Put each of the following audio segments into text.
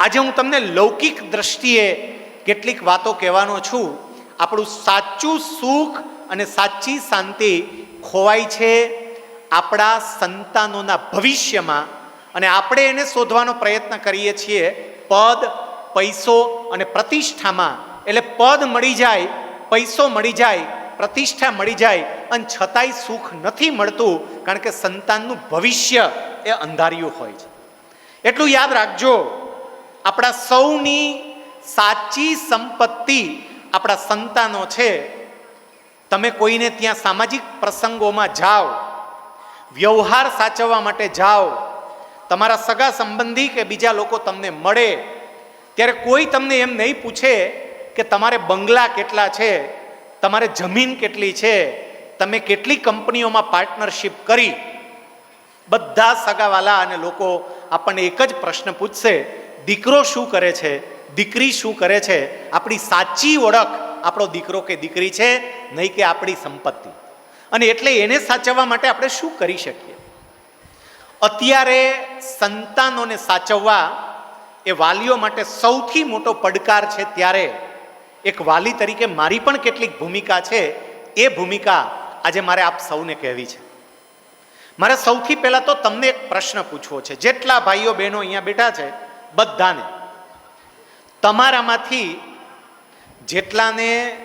આજે હું તમને લૌકિક દ્રષ્ટિએ કેટલીક વાતો કહેવાનો છું. આપણું સાચું સુખ અને સાચી શાંતિ ખોવાય છે આપણા સંતાનોના ભવિષ્યમાં અને આપણે એને શોધવાનો પ્રયત્ન કરીએ છીએ. પદ, પૈસો અને પ્રતિષ્ઠામાં. એટલે પદ મળી જાય, પૈસો મળી જાય, પ્રતિષ્ઠા મળી જાય, અને છતાંય સુખ નથી મળતું, કારણ કે સંતાનનું ભવિષ્ય એ અંધારિયું હોય છે. એટલું યાદ રાખજો આપણા સૌની સાચી સંપત્તિ આપણા સંતાનો છે. તમે કોઈને ત્યાં સામાજિક પ્રસંગોમાં જાઓ, વ્યવહાર સાચવવા માટે જાઓ, તમારા સગા સંબંધી કે બીજા લોકો તમને મળે, ત્યારે કોઈ તમને એમ નહીં પૂછે કે તમારે બંગલા કેટલા છે, તમારે જમીન કેટલી છે, તમે કેટલી કંપનીઓમાં પાર્ટનરશિપ કરી. બધા સગાવાલા અને લોકો આપણને એક જ પ્રશ્ન પૂછશે દીકરો શું કરે છે? દીકરી શું કરે છે? આપણી સાચી ઓળખ આપણો દીકરો કે દીકરી છે, નહીં કે આપણી સંપત્તિ. અને એટલે એને સાચવવા માટે આપણે શું કરી શકીએ? અત્યારે સંતાનોને સાચવવા એ વાલીઓ માટે સૌથી મોટો પડકાર છે ત્યારે એક વાલી તરીકે મારી પણ કેટલીક ભૂમિકા છે. એ ભૂમિકા આજે મારે આપ સૌને કહેવી છે. મારે સૌથી પહેલાં તો તમને એક પ્રશ્ન પૂછવો છે. જેટલા ભાઈઓ બહેનો અહીંયા બેઠા છે બધાને. તમારામાંથી જેટલાને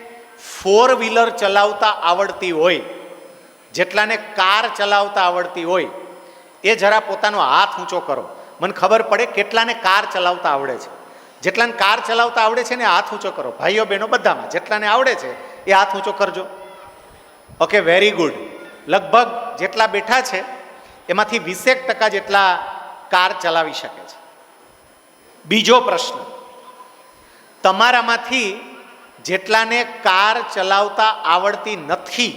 ફોર વ્હીલર ચલાવતા આવડતી હોય, જેટલાને કાર ચલાવતા આવડતી હોય, એ જરા પોતાનો હાથ ઊંચો કરો. મને ખબર પડે કેટલાને કાર ચલાવતા આવડે છે. જેટલાને કાર ચલાવતા આવડે છે ને હાથ ઊંચો કરો. ભાઈઓ, બહેનો, બધામાં જેટલાને આવડે છે, એ હાથ ઊંચો કરજો. ઓકે વેરી ગુડ લગભગ જેટલા બેઠા છે, એમાંથી વીસેક ટકા જેટલા કાર ચલાવી શકે છે. બીજો પ્રશ્ન. તમારામાંથી જેટલાને કાર ચલાવતા આવડતી નથી,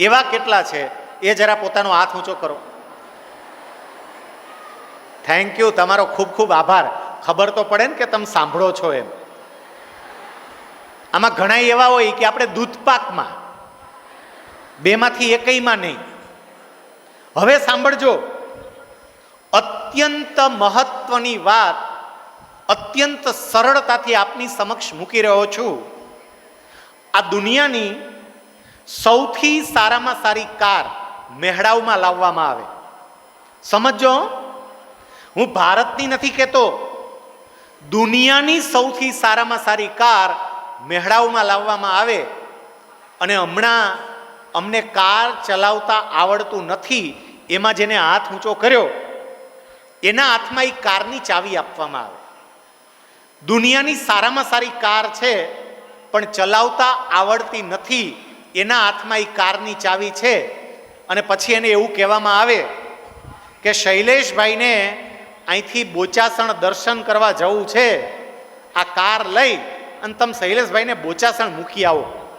એવા કેટલા છે? એ જરા પોતાનો હાથ ઊંચો કરો. થેન્ક યુ તમારો ખૂબ ખૂબ આભાર. ખબર તો પડે ને કે તમે સાંભળો છો એમ. આમાં ઘણા એવા હોય કે આપણે દૂધપાકમાં, બેમાંથી એકઈમાં નહીં. હવે સાંભળજો. અત્યંત મહત્વની વાત અત્યંત સરળતાથી આપની સમક્ષ મૂકી રહ્યો છું. આ દુનિયાની સૌથી સારામાં સારી કાર મહેડાવમાં લાવવામાં આવે. સમજો હું ભારતની નથી કહેતો. દુનિયાની સૌથી સારામાં સારી કાર મહેડાવમાં લાવવામાં આવે અને હમણાં અમને કાર ચલાવતા આવડતું નથી એમાં જેને હાથ ઊંચો કર્યો, એના હાથમાં એ કારની ચાવી આપવામાં આવે. દુનિયાની સારામાં સારી કાર છે, પણ ચલાવતા આવડતી નથી. એના હાથમાં એ કારની ચાવી છે. અને પછી એને એવું કહેવામાં આવે કે શૈલેષભાઈને અહીંથી બોચાસણ દર્શન કરવા જવું છે. આ કાર લઈ અને તમે શૈલેષભાઈને બોચાસણ મૂકી આવો.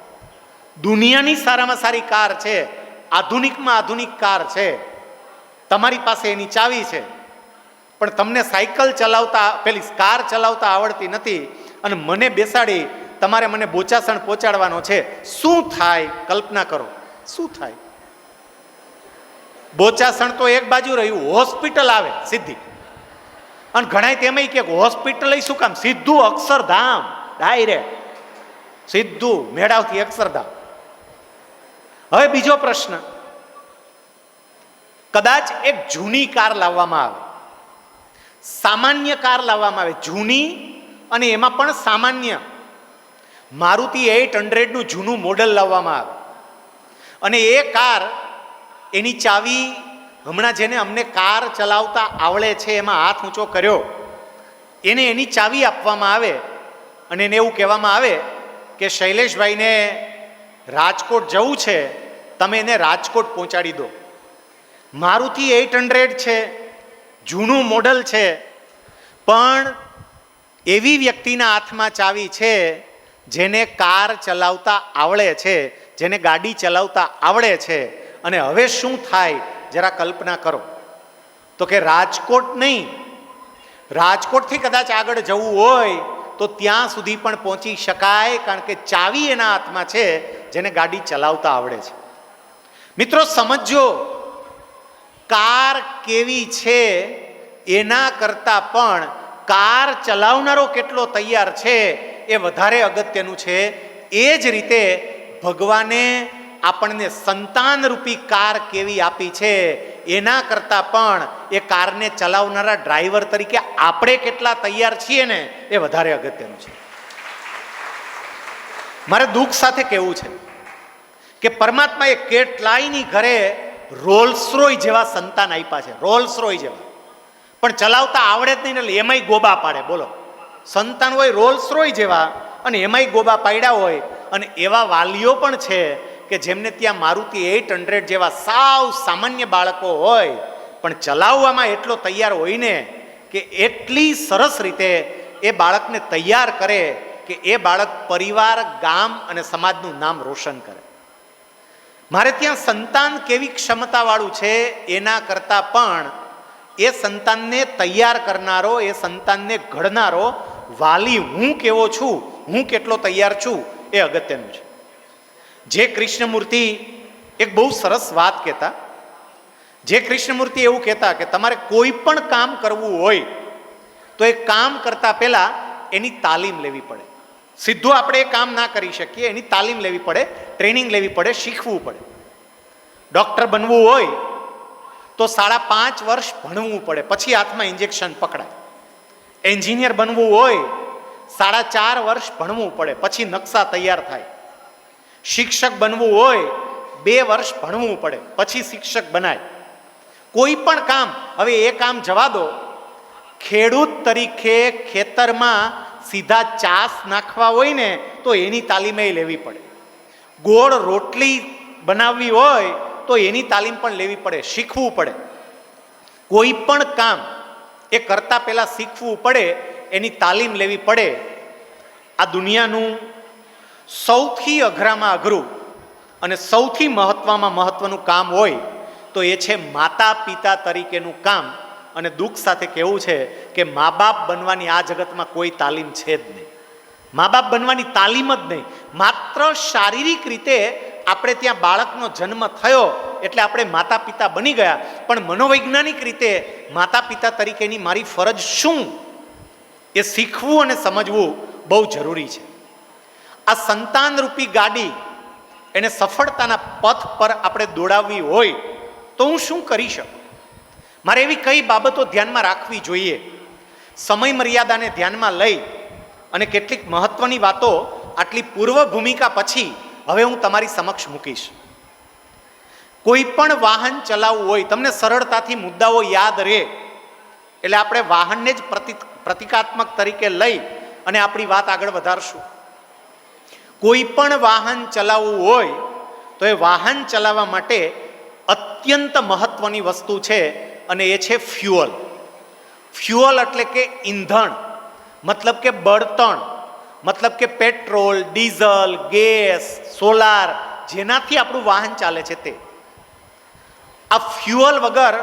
દુનિયાની સારામાં સારી કાર છે. આધુનિકમાં આધુનિક કાર છે. તમારી પાસે એની ચાવી છે. પણ તમને સાયકલ ચલાવતા, પેલી કાર ચલાવતા આવડતી નથી. અને મને બેસાડી, તમારે મને બોચાસણ પહોંચાડવાનો છે. શું થાય? કલ્પના કરો. શું થાય? બોચાસણ તો એક બાજુ રહ્યું, હોસ્પિટલ આવે, સીધી. અને ઘણા તેમાં કે હોસ્પિટલ શું કામ? સીધું અક્ષરધામ, ડાયરેક્ટ. સીધું મેળાવથી અક્ષરધામ. હવે બીજો પ્રશ્ન. કદાચ એક જૂની કાર લાવવામાં આવે. સામાન્ય કાર લાવવામાં આવે, જૂની અને એમાં પણ સામાન્ય. મારુતિ એઇટ હંડ્રેડનું જૂનું મોડલ લાવવામાં આવે. અને એ કાર, એની ચાવી હમણાં જેને અમને કાર ચલાવતા આવડે છે એમાં હાથ ઊંચો કર્યો. એને એની ચાવી આપવામાં આવે અને એને એવું કહેવામાં આવે કે શૈલેષભાઈને રાજકોટ જવું છે, તમે એને રાજકોટ પહોંચાડી દો. મારુતિ એઇટ હંડ્રેડ છે જૂનું મોડલ છે. પણ એવી વ્યક્તિના હાથમાં ચાવી છે જેને કાર ચલાવતા આવડે છે, જેને ગાડી ચલાવતા આવડે છે. અને હવે શું થાય? જરા કલ્પના કરો. તો કે રાજકોટ નહીં. રાજકોટથી કદાચ આગળ જવું હોય તો ત્યાં સુધી પણ પહોંચી શકાય, કારણ કે ચાવી એના હાથમાં છે જેને ગાડી ચલાવતા આવડે છે. મિત્રો સમજો કાર કેવી છે એના કરતાં પણ કાર ચલાવનારો કેટલો તૈયાર છે એ વધારે અગત્યનું છે. એ જ રીતે ભગવાને આપણને સંતાનરૂપી કાર કેવી આપી છે એના કરતાં પણ એ કારને ચલાવનારા ડ્રાઈવર તરીકે આપણે કેટલા તૈયાર છીએ ને એ વધારે અગત્યનું છે. મારે દુઃખ સાથે કહેવું છે કે પરમાત્માએ કેટલાયની ઘરે રોલ્સ રોય જેવા સંતાન આપ્યા છે. રોલ્સ રોય જેવા. પણ ચલાવતા આવડે જ નહીં એટલે એમાંય ગોબા પાડે. બોલો. સંતાન હોય રોલ્સ રોય જેવા અને એમાંય ગોબા પાડ્યા હોય અને એવા વાલીઓ પણ છે કે જેમને ત્યાં મારુતિ એઇટ હંડ્રેડ જેવા સાવ સામાન્ય બાળકો હોય, પણ ચલાવવામાં એટલો તૈયાર હોય ને કે એટલી સરસ રીતે એ બાળકને તૈયાર કરે કે એ બાળક પરિવાર, ગામ અને સમાજનું નામ રોશન કરે. મારે ત્યાં સંતાન કેવી ક્ષમતાવાળું છે એના કરતાં પણ એ સંતાનને તૈયાર કરનારો, એ સંતાનને ઘડનારો, વાલી હું કેવો છું, હું કેટલો તૈયાર છું એ અગત્યનું છે. જે કૃષ્ણમૂર્તિ એક બહુ સરસ વાત કહેતા. જે કૃષ્ણમૂર્તિ એવું કહેતા કે તમારે કોઈ પણ કામ કરવું હોય, તો એ કામ કરતા પહેલાં એની તાલીમ લેવી પડે. સીધું આપણે એ કામ ના કરી શકીએ, એની તાલીમ લેવી પડે, ટ્રેનિંગ લેવી પડે, શીખવું પડે. ડૉક્ટર બનવું હોય તો સાડા પાંચ વર્ષ ભણવું પડે, પછી હાથમાં ઇન્જેક્શન પકડાય. એન્જિનિયર બનવું હોય, સાડા ચાર વર્ષ ભણવું પડે, પછી નકશા તૈયાર થાય. શિક્ષક બનવું હોય, બે વર્ષ ભણવું પડે, પછી શિક્ષક બનાય. કોઈ પણ કામ, હવે એ કામ જવા દો. ખેડૂત તરીકે ખેતરમાં સીધા ચાસ નાખવા હોય ને તો એની તાલીમે લેવી પડે. ગોળ રોટલી બનાવવી હોય તો એની તાલીમ પણ લેવી પડે, શીખવું પડે. કોઈ પણ કામ એ કરતા પહેલાં શીખવું પડે, એની તાલીમ લેવી પડે. આ દુનિયાનું સૌથી અઘરામાં અઘરું અને સૌથી મહત્વમાં મહત્વનું કામ હોય તો એ છે માતા પિતા તરીકેનું કામ. અને દુઃખ સાથે કહેવું છે કે મા બાપ બનવાની આ જગતમાં કોઈ તાલીમ છે જ નહીં. મા બાપ બનવાની તાલીમ જ નહીં. માત્ર શારીરિક રીતે આપણે ત્યાં બાળકનો જન્મ થયો એટલે આપણે માતા પિતા બની ગયા. પણ મનોવૈજ્ઞાનિક રીતે માતા પિતા તરીકેની મારી ફરજ શું? એ શીખવું અને સમજવું બહુ જરૂરી છે. આ સંતાનરૂપી ગાડી એને સફળતાના પથ પર આપણે દોડાવવી હોય તો હું શું કરી શકું? મારે એવી કઈ બાબતો ધ્યાનમાં રાખવી જોઈએ? સમય મર્યાદાને ધ્યાનમાં લઈ અને કેટલીક મહત્વની વાતો આટલી પૂર્વ ભૂમિકા પછી હવે હું તમારી સમક્ષ મૂકીશ. કોઈ પણ વાહન ચલાવવું હોય, તમને સરળતાથી મુદ્દાઓ યાદ રહે. એટલે આપણે વાહનને જ પ્રતિ, પ્રતિકાત્મક તરીકે લઈ અને આપણી વાત આગળ વધારશું. કોઈ પણ વાહન ચલાવવું હોય, તો એ વાહન ચલાવવા માટે અત્યંત મહત્વની વસ્તુ છે અને એ છે ફ્યુઅલ. ફ્યુઅલ એટલે કે ઈંધણ. મતલબ કે બળતણ. મતલબ કે પેટ્રોલ, ડીઝલ, ગેસ, સોલાર, જેનાથી આપણું વાહન ચાલે છે તે. આ ફ્યુઅલ વગર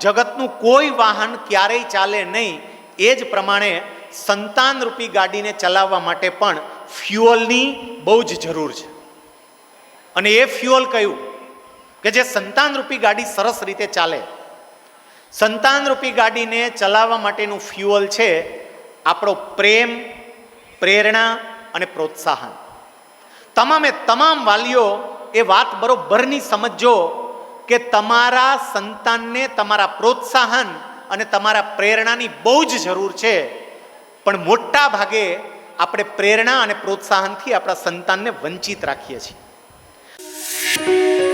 જગતનું કોઈ વાહન ક્યારેય ચાલે નહીં. એ જ પ્રમાણે સંતાનરૂપી ગાડીને ચલાવવા માટે પણ ફ્યુઅલની બહુ જ જરૂર છે. અને એ ફ્યુઅલ કયું? કે જે સંતાનરૂપી ગાડી સરસ રીતે ચાલે. સંતાનરૂપી ગાડીને ચલાવવા માટેનું ફ્યુઅલ છે આપણો પ્રેમ, પ્રેરણા અને પ્રોત્સાહન. તમામે તમામ વાલીઓ એ વાત બરોબરની સમજજો કે તમારા સંતાનને તમારા પ્રોત્સાહન અને તમારા પ્રેરણાની બહુ જ જરૂર છે. પણ મોટા ભાગે આપણે પ્રેરણા અને પ્રોત્સાહનથી આપણા સંતાનને વંચિત રાખીએ છીએ.